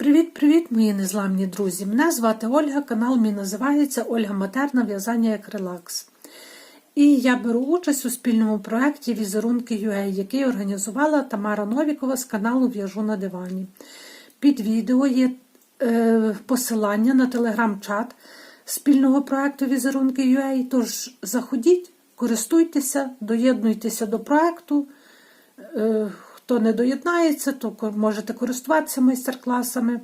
Привіт-привіт, мої незламні друзі! Мене звати Ольга, канал мій називається Ольга Матерна В'язання як релакс. І я беру участь у спільному проєкті Візерунки UA, який організувала Тамара Новікова з каналу В'яжу на дивані. Під відео є е, посилання на телеграм-чат спільного проєкту Візерунки UA. Тож заходіть, користуйтеся, доєднуйтеся до проєкту. Е, Хто не доєднається, то можете користуватися майстер-класами.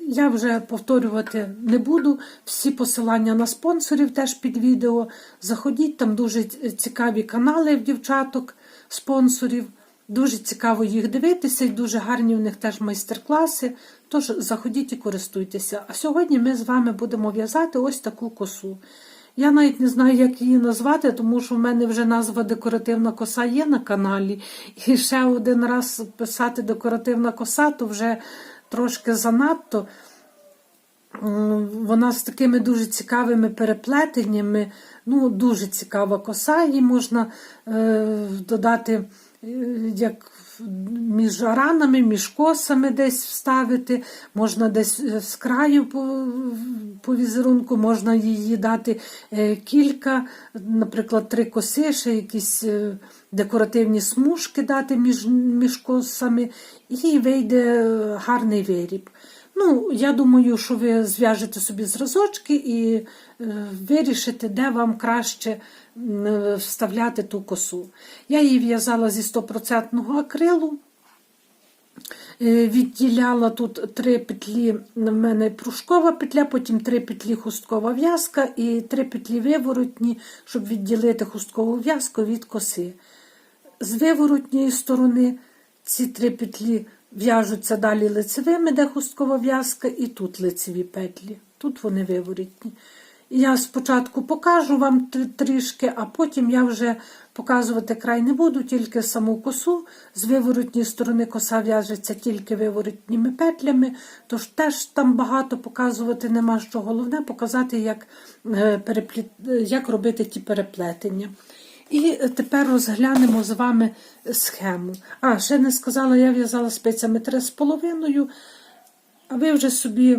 Я вже повторювати не буду. Всі посилання на спонсорів теж під відео. Заходіть, там дуже цікаві канали в дівчаток, спонсорів. Дуже цікаво їх дивитися, і дуже гарні в них теж майстер-класи. Тож заходіть і користуйтеся. А сьогодні ми з вами будемо в'язати ось таку косу. Я навіть не знаю, як її назвати, тому що в мене вже назва декоративна коса є на каналі. І ще один раз писати декоративна коса, то вже трошки занадто. Вона з такими дуже цікавими переплетеннями. Ну, дуже цікава коса, її можна е, додати е, як між ранами, між косами десь вставити, можна десь з краю по, по візерунку, можна її дати е, кілька, наприклад, три коси, ще якісь е, декоративні смужки дати між, між косами, і вийде гарний виріб. Ну, я думаю, що ви зв'яжете собі зразочки і е, вирішите, де вам краще е, вставляти ту косу. Я її в'язала зі 100% акрилу. Е, відділяла тут три петлі, в мене пружкова петля, потім три петлі хусткова в'язка і три петлі виворотні, щоб відділити хусткову в'язку від коси. З виворотньої сторони ці три петлі в'яжуться далі лицевими, де хусткова в'язка, і тут лицеві петлі. Тут вони виворотні. Я спочатку покажу вам трішки, а потім я вже показувати край не буду, тільки саму косу. З виворотньої сторони коса в'яжеться тільки виворотніми петлями, тож теж там багато показувати нема що. Головне показати, як, е, як робити ті переплетення. І тепер розглянемо з вами схему. А, ще не сказала, я в'язала спицями 3,5, а ви вже собі.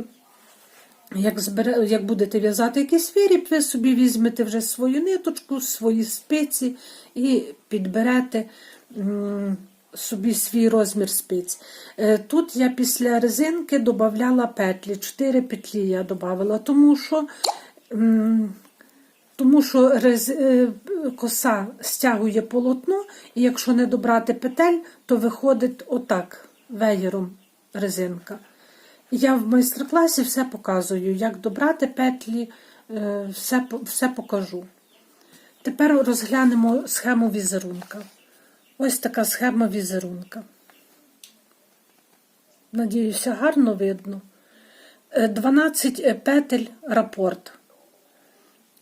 Як збере, як будете в'язати якийсь виріб, ви собі візьмете вже свою ниточку, свої спиці і підберете собі свій розмір спиць. Е, тут я після резинки додавала петлі, 4 петлі я додавала, тому що тому що е, коса стягує полотно, і якщо не добрати петель, то виходить отак веєром резинка. Я в майстер-класі все показую, як добрати петлі, е, все все покажу. Тепер розглянемо схему візерунка. Ось така схема візерунка. Надіюся, гарно видно. 12 е, петель рапорт.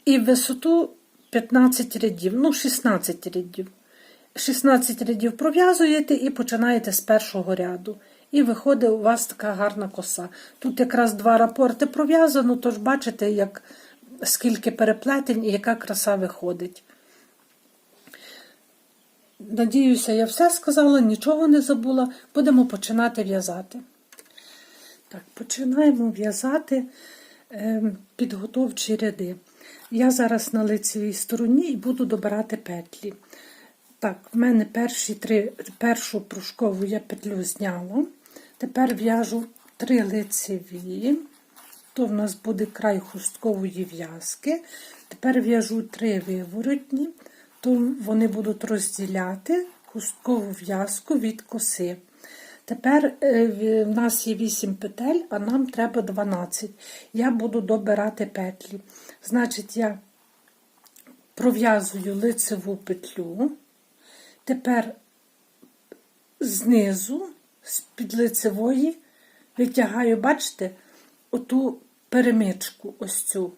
І висоту 15 рядів, ну, 16 рядів. 16 рядів пров'язуєте і починаєте з першого ряду. І виходить у вас така гарна коса. Тут якраз два рапорти пров'язано, тож бачите, як, скільки переплетень і яка краса виходить. Надіюся, я все сказала, нічого не забула. Будемо починати в'язати. Так, починаємо в'язати підготовчі ряди. Я зараз на лицевій стороні і буду добирати петлі. Так, в мене перші три, першу пружкову я петлю зняла. Тепер в'яжу три лицеві, то в нас буде край хусткової в'язки. Тепер в'яжу три виворотні, то вони будуть розділяти хусткову в'язку від коси. Тепер е, в нас є 8 петель, а нам треба 12. Я буду добирати петлі. Значить, я пров'язую лицеву петлю. Тепер знизу з-під лицевої витягаю, бачите, оту перемичку ось цю.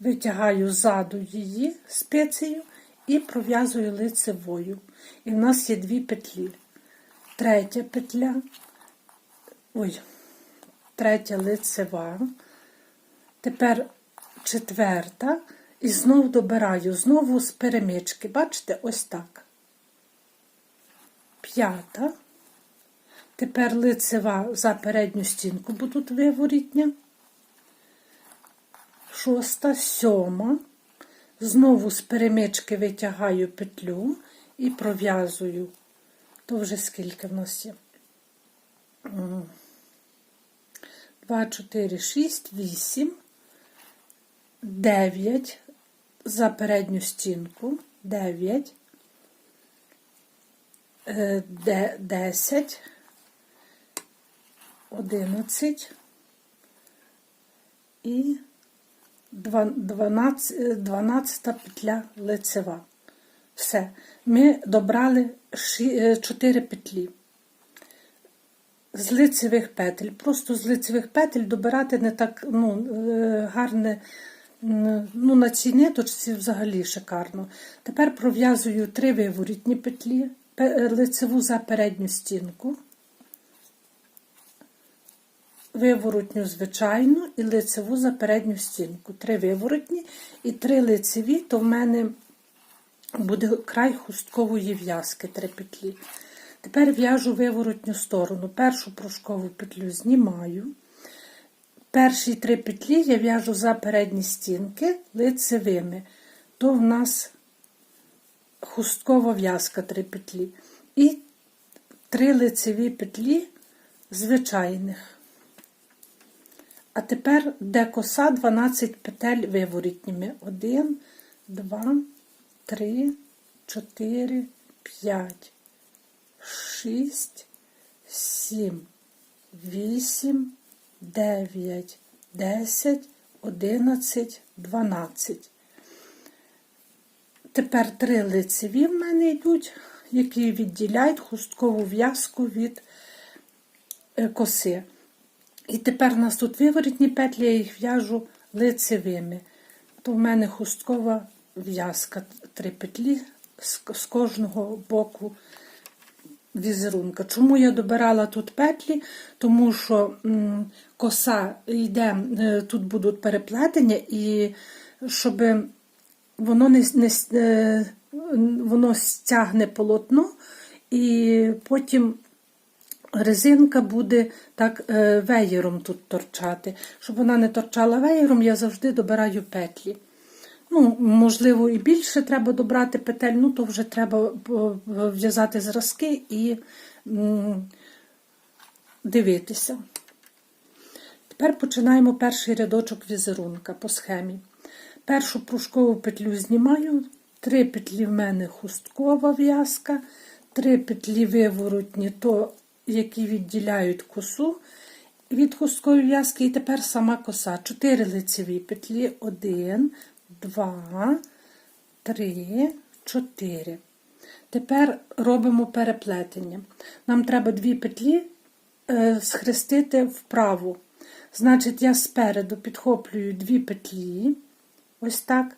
Витягаю ззаду її спицею і пров'язую лицевою. І в нас є дві петлі. Третя петля, ой, третя лицева, тепер четверта, і знову добираю, знову з перемички. Бачите, ось так. П'ята. Тепер лицева за передню стінку будуть виворітня. Шоста, сьома. Знову з перемички витягаю петлю і пров'язую. То вже скільки в нас є? 2, 4, 6, 8, 9 за передню стінку, 9, е, де- 10, 11 і 12, 12 петля лицева. Все. Ми добрали 4 петлі. З лицевих петель. Просто з лицевих петель добирати не так ну, е, гарне. Ну, на цій ниточці взагалі шикарно. Тепер пров'язую три виворітні петлі, лицеву за передню стінку, виворотню звичайну і лицеву за передню стінку. Три виворотні і три лицеві, то в мене буде край хусткової в'язки, три петлі. Тепер в'яжу виворотню сторону. Першу пружкову петлю знімаю. Перші три петлі я в'яжу за передні стінки лицевими. То в нас хусткова в'язка три петлі. І три лицеві петлі звичайних. А тепер де коса 12 петель виворітніми. 1, 2, 3, 4, 5, 6, 7, 8, 9, 10, 11, 12. Тепер три лицеві в мене йдуть, які відділяють хусткову в'язку від е, коси. І тепер у нас тут виворітні петлі, я їх в'яжу лицевими. То в мене хусткова в'язка, три петлі з, кожного боку візерунка. Чому я добирала тут петлі? Тому що коса йде, е, тут будуть переплетення, і щоб воно не, не е, воно стягне полотно, і потім резинка буде так е, веєром тут торчати. Щоб вона не торчала веєром, я завжди добираю петлі. Ну, можливо, і більше треба добрати петель, ну то вже треба е, в'язати зразки і дивитися. Тепер починаємо перший рядочок візерунка по схемі. Першу пружкову петлю знімаю, три петлі в мене хусткова в'язка, три петлі виворотні, то, які відділяють косу від хусткової в'язки, і тепер сама коса. Чотири лицеві петлі, один, два, три, чотири. Тепер робимо переплетення. Нам треба дві петлі е, схрестити вправо. Значить, я спереду підхоплюю дві петлі, ось так.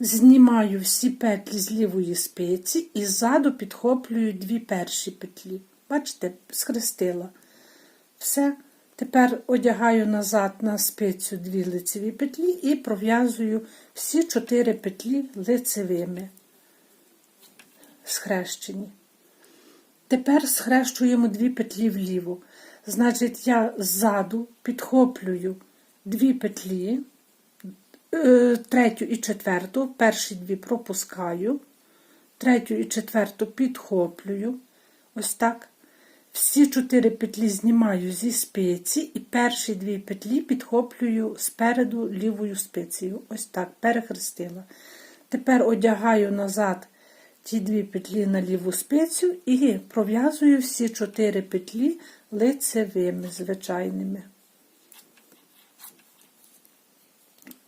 Знімаю всі петлі з лівої спиці і ззаду підхоплюю дві перші петлі. Бачите, схрестила. Все. Тепер одягаю назад на спицю дві лицеві петлі і пров'язую всі чотири петлі лицевими. Схрещені. Тепер схрещуємо дві петлі вліво. Значить, я ззаду підхоплюю дві петлі, е, третю і четверту, перші дві пропускаю, третю і четверту підхоплюю. Ось так. Всі чотири петлі знімаю зі спиці і перші дві петлі підхоплюю спереду лівою спицею. Ось так, перехрестила. Тепер одягаю назад ті дві петлі на ліву спицю і пров'язую всі чотири петлі лицевими звичайними.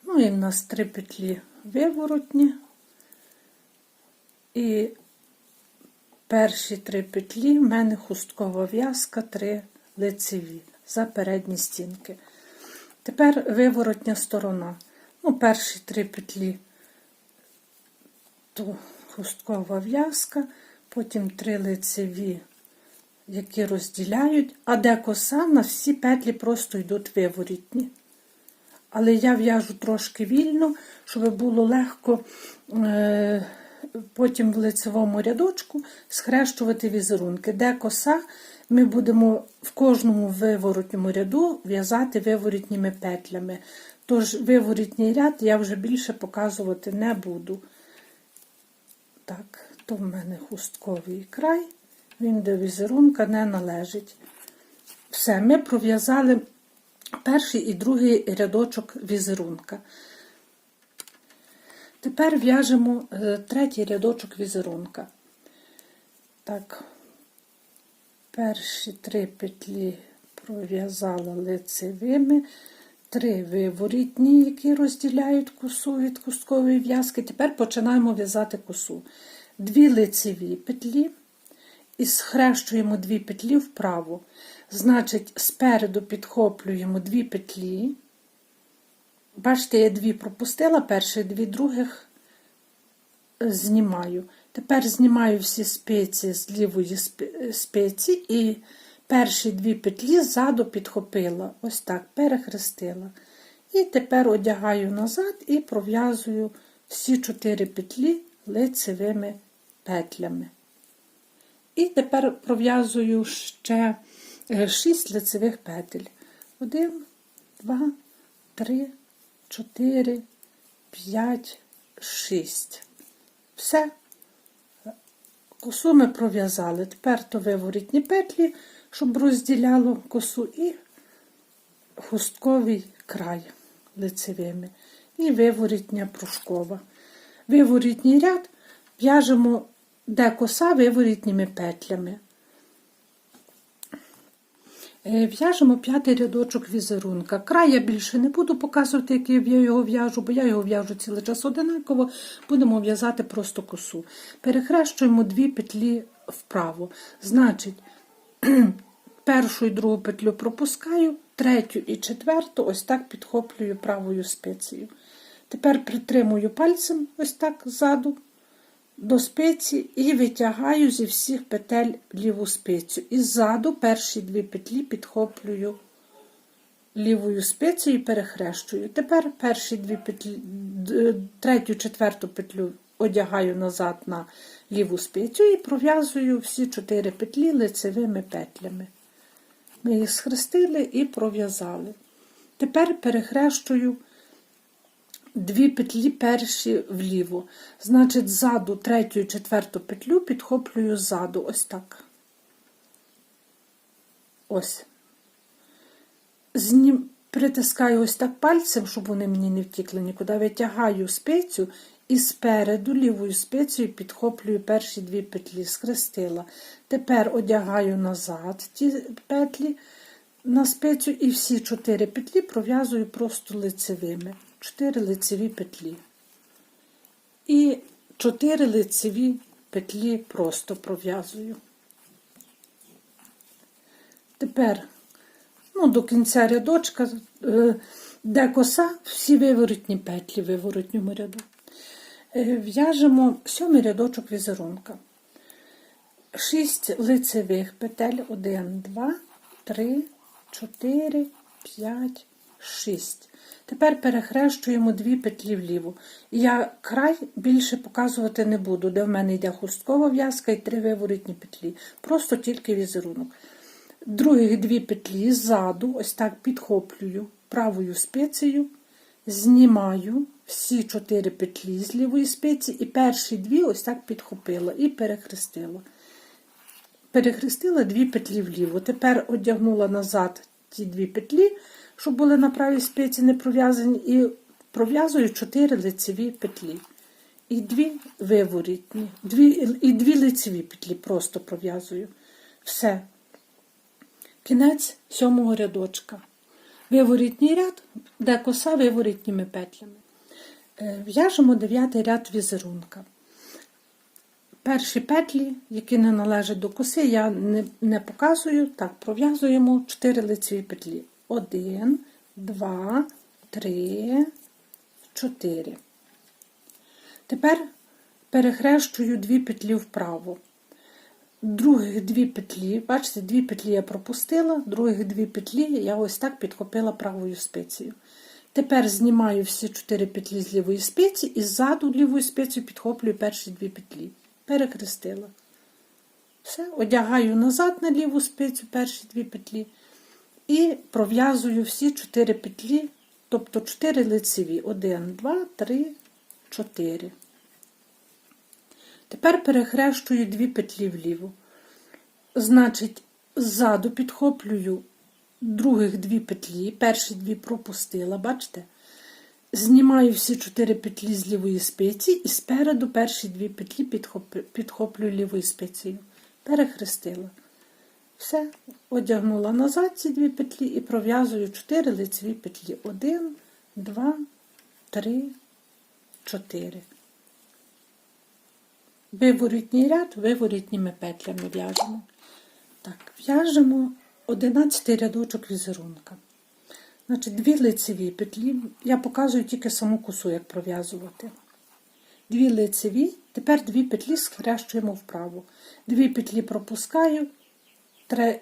Ну і в нас три петлі виворотні. І перші три петлі в мене хусткова в'язка, три лицеві за передні стінки. Тепер виворотня сторона. Ну, перші три петлі то хусткова в'язка, потім три лицеві, які розділяють, а де коса, на всі петлі просто йдуть виворітні. Але я в'яжу трошки вільно, щоб було легко е, потім в лицевому рядочку схрещувати візерунки. Де коса, ми будемо в кожному виворотньому ряду в'язати виворітніми петлями. Тож виворітній ряд я вже більше показувати не буду. Так, то в мене хустковий край, він до візерунка не належить. Все, ми пров'язали перший і другий рядочок візерунка. Тепер в'яжемо е, третій рядочок візерунка. Так, перші три петлі пров'язала лицевими, три виворітні, які розділяють косу від кусткової в'язки. Тепер починаємо в'язати косу. Дві лицеві петлі і схрещуємо дві петлі вправо. Значить, спереду підхоплюємо дві петлі. Бачите, я дві пропустила, перші дві других е, знімаю. Тепер знімаю всі спиці з лівої спиці і перші дві петлі ззаду підхопила. Ось так, перехрестила. І тепер одягаю назад і пров'язую всі чотири петлі лицевими петлями. І тепер пров'язую ще 6 лицевих петель. Один, два, три, чотири, п'ять, шість. Все. Косу ми пров'язали. Тепер то виворітні петлі, щоб розділяло косу, і хустковий край лицевими. І виворітня пружкова. Виворітній ряд в'яжемо де коса виворітніми петлями. Е, В'яжемо п'ятий рядочок візерунка. Край я більше не буду показувати, як я його в'яжу, бо я його в'яжу цілий час одинаково. Будемо в'язати просто косу. Перехрещуємо дві петлі вправо. Значить, першу і другу петлю пропускаю, третю і четверту ось так підхоплюю правою спицею. Тепер притримую пальцем ось так ззаду до спиці і витягаю зі всіх петель ліву спицю. І ззаду перші дві петлі підхоплюю лівою спицею і перехрещую. Тепер перші дві петлі, третю, четверту петлю одягаю назад на ліву спицю і пров'язую всі чотири петлі лицевими петлями. Ми їх схрестили і пров'язали. Тепер перехрещую дві петлі перші вліво. Значить, ззаду третю і четверту петлю підхоплюю ззаду. Ось так. Ось. Знім... Притискаю ось так пальцем, щоб вони мені не втікли нікуди. Витягаю спицю і спереду лівою спицею підхоплюю перші дві петлі, схрестила. Тепер одягаю назад ті петлі на спицю і всі чотири петлі пров'язую просто лицевими. Чотири лицеві петлі. І чотири лицеві петлі просто пров'язую. Тепер ну, до кінця рядочка, е, де коса, всі виворотні петлі в виворотньому ряду. Е, В'яжемо сьомий рядочок візерунка. Шість лицевих петель. Один, два, три, чотири, п'ять, шість. Тепер перехрещуємо дві петлі вліво. Я край більше показувати не буду, де в мене йде хусткова в'язка і три виворітні петлі. Просто тільки візерунок. Других дві петлі ззаду, ось так підхоплюю правою спицею, знімаю всі чотири петлі з лівої спиці, і перші дві ось так підхопила і перехрестила. Перехрестила дві петлі вліво. Тепер одягнула назад ті дві петлі, щоб були на правій спиці не пров'язані, і пров'язую чотири лицеві петлі. І дві виворітні, дві, і дві лицеві петлі просто пров'язую. Все. Кінець сьомого рядочка. Виворітній ряд, де коса виворітніми петлями. Е, В'яжемо дев'ятий ряд візерунка. Перші петлі, які не належать до коси, я не, не показую. Так, пров'язуємо 4 лицеві петлі. 1, 2, 3, 4. Тепер перехрещую дві петлі вправо. Других дві петлі, бачите, дві петлі я пропустила, других дві петлі я ось так підхопила правою спицею. Тепер знімаю всі чотири петлі з лівої спиці і ззаду лівою спицею підхоплюю перші дві петлі. Перехрестила. Все, одягаю назад на ліву спицю перші дві петлі і пров'язую всі чотири петлі, тобто чотири лицеві. Один, два, три, чотири. Тепер перехрещую дві петлі вліво. Значить, ззаду підхоплюю других дві петлі, перші дві пропустила, бачите? Знімаю всі чотири петлі з лівої спиці і спереду перші дві петлі підхоп- підхоплюю лівою спицею. Перехрестила. Все, одягнула назад ці дві петлі і пров'язую чотири лицеві петлі. Один, два, три, чотири. Виворітній ряд виворітніми петлями в'яжемо. Так, в'яжемо 11 рядочок візерунка. Значить, дві лицеві петлі. Я показую тільки саму косу, як пров'язувати. Дві лицеві, тепер дві петлі схрещуємо вправо. Дві петлі пропускаю,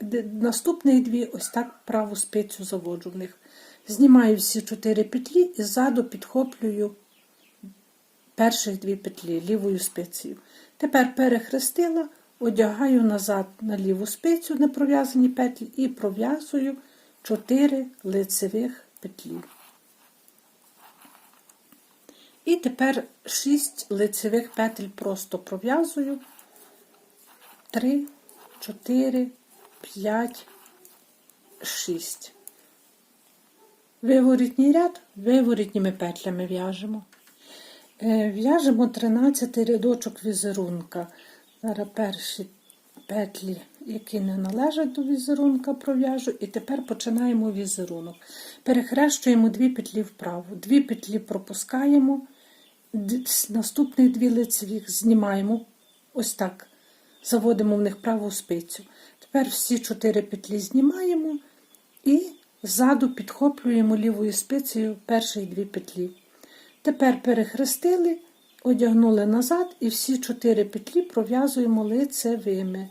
д- дві ось так праву спицю заводжу в них. Знімаю всі чотири петлі і ззаду підхоплюю перших дві петлі лівою спицею. Тепер перехрестила, одягаю назад на ліву спицю непров'язані петлі і пров'язую 4 лицевих петлі. І тепер 6 лицевих петель просто пров'язую 3, 4, 5, 6. Виворітній ряд виворітніми петлями в'яжемо. Е, В'яжемо 13 рядочок візерунка. Зараз перші петлі, які не належать до візерунка, пров'яжу. І тепер починаємо візерунок. Перехрещуємо дві петлі вправо. Дві петлі пропускаємо, наступних дві лицевих знімаємо. Ось так. Заводимо в них праву спицю. Тепер всі чотири петлі знімаємо і ззаду підхоплюємо лівою спицею перші дві петлі. Тепер перехрестили, одягнули назад і всі чотири петлі пров'язуємо лицевими.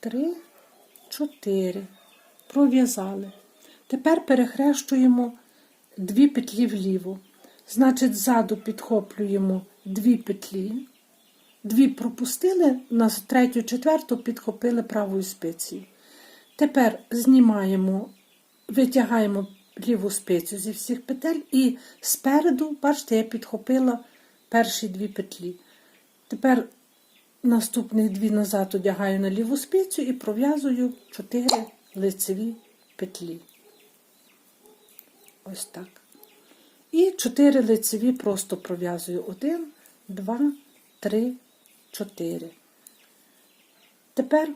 Три, чотири. Пров'язали. Тепер перехрещуємо дві петлі вліво. Значить, ззаду підхоплюємо дві петлі. Дві пропустили, на третю, четверту підхопили правою спицею. Тепер знімаємо, витягаємо ліву спицю зі всіх петель і спереду, бачите, я підхопила перші дві петлі. Тепер наступних дві назад одягаю на ліву спицю і пров'язую 4 лицеві петлі. Ось так. І 4 лицеві просто пров'язую 1, 2, 3, 4. Тепер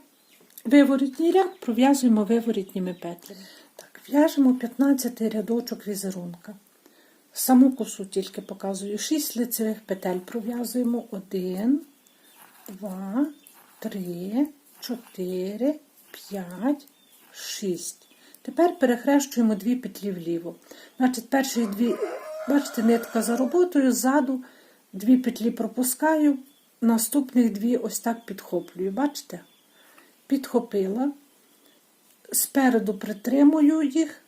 виворітній ряд пров'язуємо виворітніми петлями. Так, в'яжемо 15 рядочок візерунка. Саму косу тільки показую. 6 лицевих петель пров'язуємо 1, 2, 3, 4, 5, 6. Тепер перехрещуємо дві петлі вліво. Значить, перші дві, бачите, нитка за роботою, ззаду дві петлі пропускаю, наступних дві ось так підхоплюю. Бачите? Підхопила, спереду притримую їх,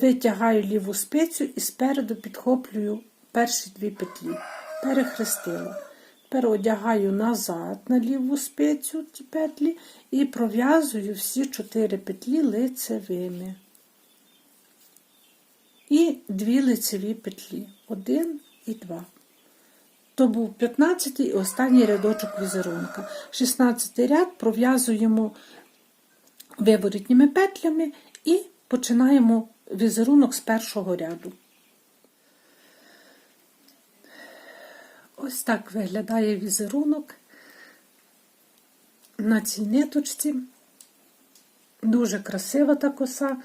витягаю ліву спицю і спереду підхоплюю перші дві петлі. Перехрестила. Тепер одягаю назад на ліву спицю ці петлі і пров'язую всі чотири петлі лицевими. І дві лицеві петлі. Один і два. То був 15-й і останній рядочок візерунка. 16-й ряд пров'язуємо виворітніми петлями і починаємо візерунок з першого ряду. Ось так виглядає візерунок на цій ниточці. Дуже красива та коса.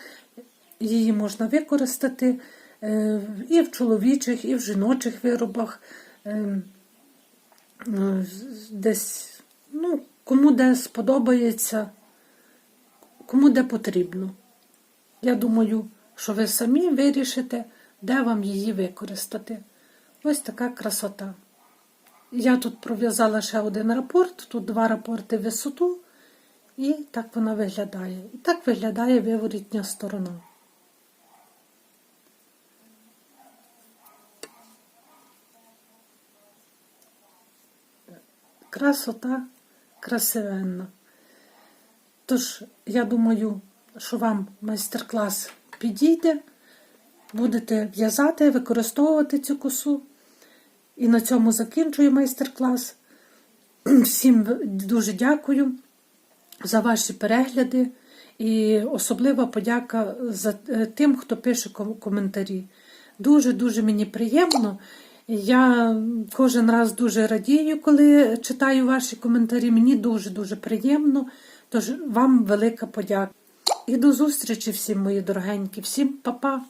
Її можна використати е, і в чоловічих, і в жіночих виробах. Е, е, Десь, ну, кому де сподобається, кому де потрібно. Я думаю, що ви самі вирішите, де вам її використати. Ось така красота. Я тут пров'язала ще один рапорт, тут два рапорти висоту, і так вона виглядає. І так виглядає виворітня сторона. Красота красивенно. Тож, я думаю, що вам майстер-клас підійде. Будете в'язати, використовувати цю косу. І на цьому закінчую майстер-клас. Всім дуже дякую за ваші перегляди. І особлива подяка за е, тим, хто пише коментарі. Дуже-дуже мені приємно. Я кожен раз дуже радію, коли читаю ваші коментарі. Мені дуже-дуже приємно. Тож вам велика подяка. І до зустрічі всім, мої дорогенькі. Всім па-па!